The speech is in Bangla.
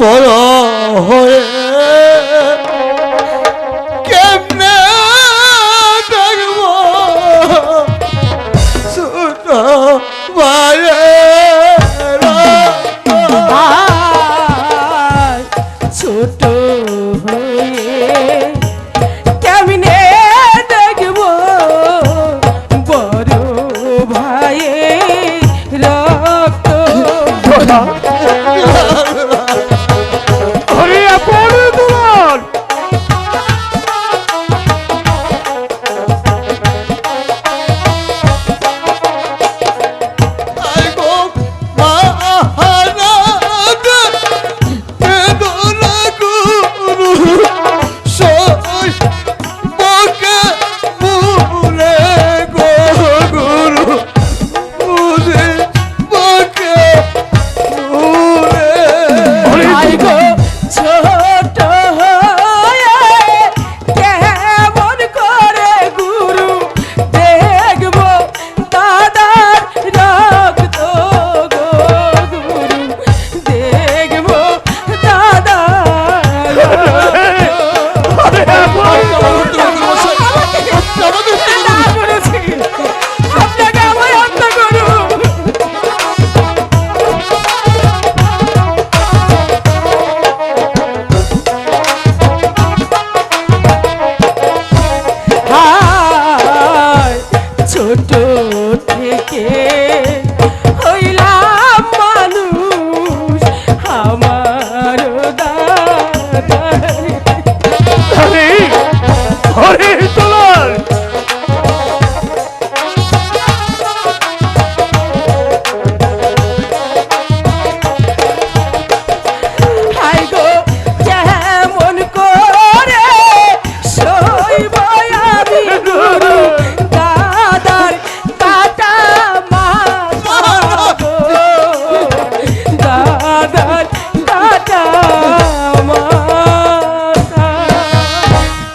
বড় হয়ে কেমনে দেখব? ছোট বাইরে ছোট ছোট থেকে হইলাম মানুষ আমার দাদা